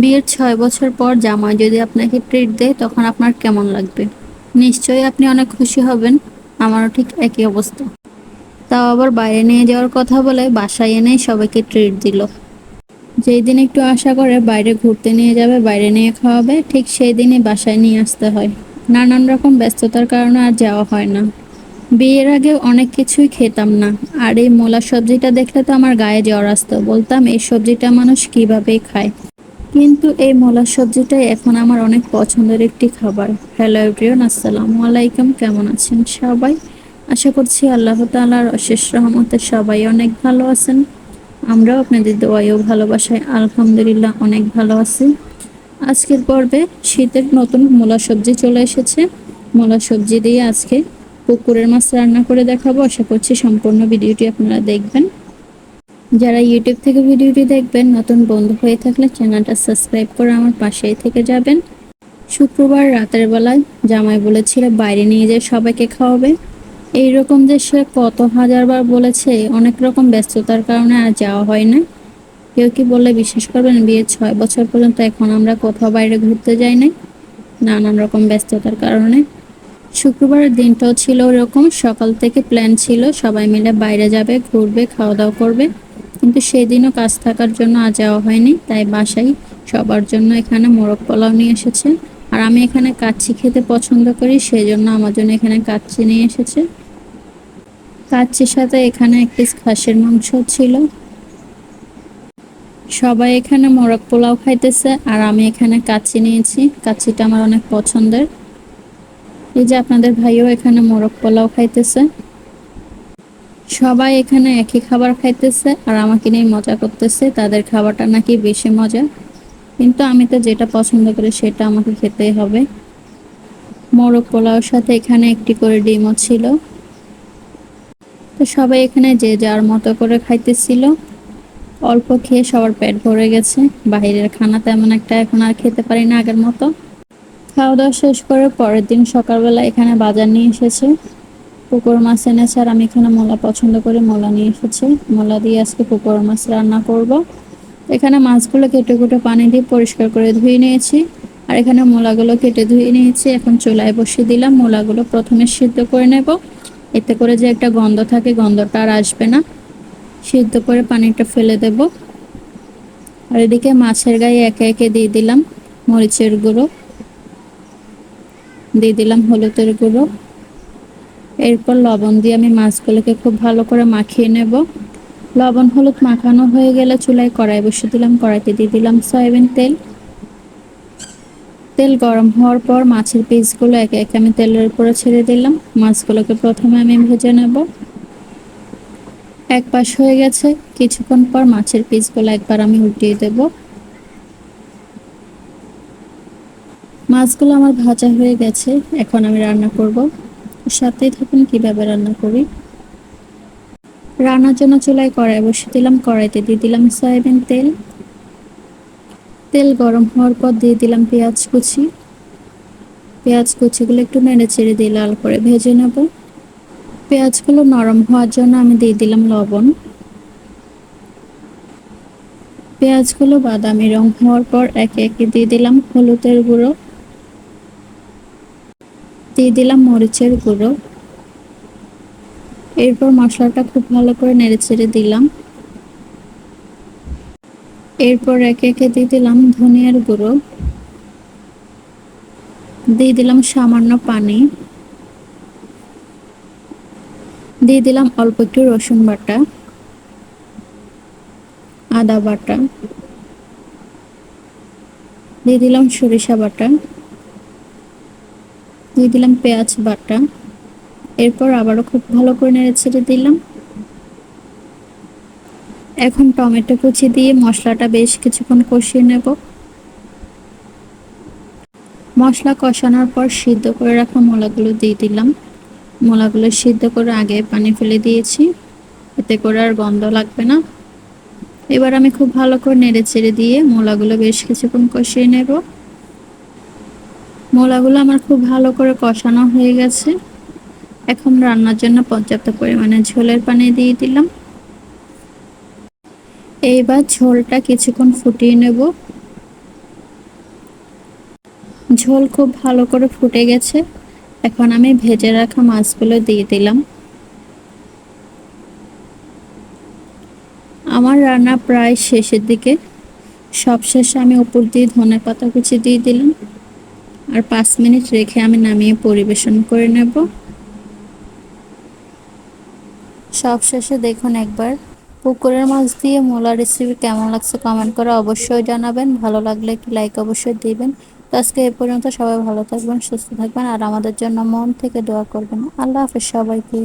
বিয়ের ছয় বছর পর জামাই যদি আপনাকে ট্রিট দেয়, তখন আপনার কেমন লাগবে? নিশ্চয়ই আপনি অনেক খুশি হবেন, আমারও ঠিক একই অবস্থা। তাও আবার বাইরে নিয়ে যাওয়ার কথা বলে বাসায় এনেই সবাইকে ট্রিট দিল। যেই দিন একটু আশা করে বাইরে ঘুরতে নিয়ে যাবে, বাইরে নিয়ে খাওয়াবে, ঠিক সেই দিনই বাসায় নিয়ে আসতে হয়। নানান রকম ব্যস্ততার কারণে আর যাওয়া হয় না। বিয়ের আগে অনেক কিছুই খেতাম না, আর এই মোলা সবজিটা দেখলে তো আমার গায়ে জ্বর আসতো। বলতাম, এই সবজিটা মানুষ কিভাবেই খায়। কিন্তু এই মোলা সবজিটাই এখন আমার অনেক পছন্দের একটি খাবার। হ্যালো এভরিওয়ান আসসালামু আলাইকুম, কেমন আছেন সবাই? আশা করছি আল্লাহ তাআলার অশেষ রহমতে সবাই অনেক ভালো আছেন। আমরাও আপনাদের দোয়াইও ভালোবাসায় আলহামদুলিল্লাহ অনেক ভালো আছি। আজকের পর্বে শীতের নতুন মূলা সবজি চলে এসেছে। মূলা সবজি দিয়ে আজকে পুকুরের মাছ রান্না করে দেখাবো। আশা করছি সম্পূর্ণ ভিডিওটি আপনারা দেখবেন। যারা ইউটিউব থেকে ভিডিওটি দেখবেন, নতুন বন্ধু হয়ে থাকলে চ্যানেলটা সাবস্ক্রাইব করে আমার পাশেই থেকে যাবেন। শুক্রবার রাতের বেলায় জামাই বলেছিল বাইরে নিয়ে যেয়ে সবাইকে খাওয়াবে। এইরকম যে সে কত হাজারবার বলেছে, অনেক রকম ব্যস্ততার কারণে আর যাওয়া হয় না। কেউ কি বললে বিশ্বাস করবেন বিয়ে ছয় বছর পর্যন্ত এখন আমরা কোথাও বাইরে ঘুরতে যাই নাই, নানান রকম ব্যস্ততার কারণে। শুক্রবারের দিনটাও ছিল ওরকম, সকাল থেকে প্ল্যান ছিল সবাই মিলে বাইরে যাবে, ঘুরবে খাওয়া দাওয়া করবে। কিন্তু সেদিনও কাজ থাকার জন্য আজ যাওয়া হয়নি, তাই বাসায় সবার জন্য এখানে মোরগ পোলাও নিয়ে এসেছে। আর আমি এখানে কাচ্চি খেতে পছন্দ করি সেই জন্য আমার জন্য এখানে কাচ্চি নিয়ে এসেছে। কাচ্চির সাথে এখানে এক পিস খাসির মাংস ছিল। সবাই এখানে মোরগ পোলাও খাইতেছে, আর আমি এখানে কাচ্চি নিয়েছি। কাচ্চিটা আমার অনেক পছন্দের। এই যে আপনাদের ভাইও এখানে মোরগ পোলাও খাইতেছে। সবাই এখানে একই খাবার খাইতেছে আর আমাকে নিয়ে মজা করতেছে, তাদের খাবারটা নাকি বেশি মজা। কিন্তু আমি তো যেটা পছন্দ করি সেটা আমাকে খেতেই হবে। মোরগ পোলাওর সাথে এখানে একটি করে ডিমও ছিল। তো সবাই এখানে যে যার মতো করে খাইতেছিল। অল্প খেয়ে সবার পেট ভরে গেছে। বাইরের খানা তেমন একটা এখন আর খেতে পারি না আগের মতো। খাওয়া দাওয়া শেষ করে পরের দিন সকালবেলা এখানে বাজার নিয়ে এসেছে। পুকুর মাছ এনেছে আর আমি এখানে মোলা পছন্দ করে, মোলা নিয়ে এসেছি। মোলা দিয়ে আজকে পুকুর মাছ রান্না করব। এখানে মাছগুলো কেটে কুটে পানি দিয়ে পরিষ্কার করে ধুয়ে নিয়েছি। আর এখানে মোলাগুলো কেটে ধুয়ে নিয়েছি। এখন চুলায় বসিয়ে দিলাম। মোলাগুলো প্রথমে সিদ্ধ করে নেব। এতে করে যে একটা গন্ধ থাকে, গন্ধটা আর আসবে না। সিদ্ধ করে পানিটা ফেলে দেব। আর এদিকে মাছের গায়ে একে একে দিয়ে দিলাম মরিচের গুঁড়ো। দিয়ে দিলাম হলুদের গুঁড়ো। এরপর লবণ দিয়ে আমি মাছগুলোকে খুব ভালো করে মাখিয়ে নেব। লবণ হলুদ মাখানো হয়ে গেলে চুলায় কড়াই বসে দিলাম, কড়াইতে দিয়ে দিলাম সয়াবিন তেল। তেল গরম হওয়ার পর মাছের পিসগুলো একে একে আমি তেলের উপরে ছেড়ে দিলাম। মাছগুলোকে প্রথমে আমি ভেজে নেব। এক পাশ হয়ে গেছে, কিছুক্ষণ পর মাছের পিসগুলো একবার আমি উল্টিয়ে দেব। মাছগুলো আমার ভাজা হয়ে গেছে, এখন আমি রান্না করব। সাথেই থাকুন কীভাবে রান্না করি? রান্নার জন্য চুলায় কড়াই বসে দিলাম, কড়াইতে দিয়ে দিলাম সয়াবিন তেল। তেল গরম হওয়ার পর দিয়ে দিলাম পেঁয়াজ কুচি। পেঁয়াজ কুচিগুলো একটু নেড়ে চেড়ে দিয়ে লাল করে ভেজে নেব। পেঁয়াজগুলো নরম হওয়ার জন্য আমি দিয়ে দিলাম লবণ। পেঁয়াজগুলো বাদামি রং হওয়ার পর একে একে দিয়ে দিলাম হলুদের গুঁড়ো। দিয়ে দিলাম মরিচের গুঁড়ো। এরপর মশলাটা খুব ভালো করে নেড়ে ছেড়ে দিলাম। এরপর একে একে দিয়ে দিলাম ধনিয়ার গুঁড়ো। দিয়ে দিলাম সামান্য পানি। দিয়ে দিলাম অল্প একটু রসুন বাটা। আদা বাটা। দিয়ে দিলাম সরিষা বাটা। দিয়ে দিলাম পেঁয়াজ বাটা। এরপর আবারও খুব ভালো করে নেড়ে ছেড়ে দিলাম। এখন টমেটো কুচি দিয়ে মশলাটা বেশ কিছুক্ষণ কষিয়ে নেব। মশলা কষানোর পর সিদ্ধ করে রাখা মোলাগুলো দিয়ে দিলাম। মোলাগুলো সিদ্ধ করে আগে পানি ফেলে দিয়েছি। এতে করে আর গন্ধ লাগবে না। এবার আমি খুব ভালো করে নেড়ে ছেড়ে দিয়ে মোলাগুলো বেশ কিছুক্ষণ কষিয়ে নেব। মোলাগুলো আমার খুব ভালো করে কষানো হয়ে গেছে। এখন রান্নার জন্য পর্যাপ্ত পরিমাণে ঝোলের পানি দিয়ে দিলাম। এইবার ঝোলটা কিছুক্ষণ ফুটিয়ে নেব। ঝোল খুব ভালো করে ফুটে গেছে। এখন আমি ভেজে রাখা মাছগুলো দিয়ে দিলাম। আমার রান্না প্রায় শেষের দিকে। সবশেষে আমি উপর দিয়ে ধনে পাতা কুচি দিয়ে দিলাম। আর পাঁচ মিনিট রেখে আমি নামিয়ে পরিবেশন করে নেব। সব শেষে দেখুন একবার, পুকুরের মাছ দিয়ে মোলা রেসিপি কেমন লাগছে কমেন্ট করে অবশ্যই জানাবেন। ভালো লাগলে একটি লাইক অবশ্যই দিবেন। তো আজকে এ পর্যন্ত সবাই ভালো থাকবেন, সুস্থ থাকবেন, আর আমাদের জন্য মন থেকে দোয়া করবেন। আল্লাহ হাফেজ সবাইকে।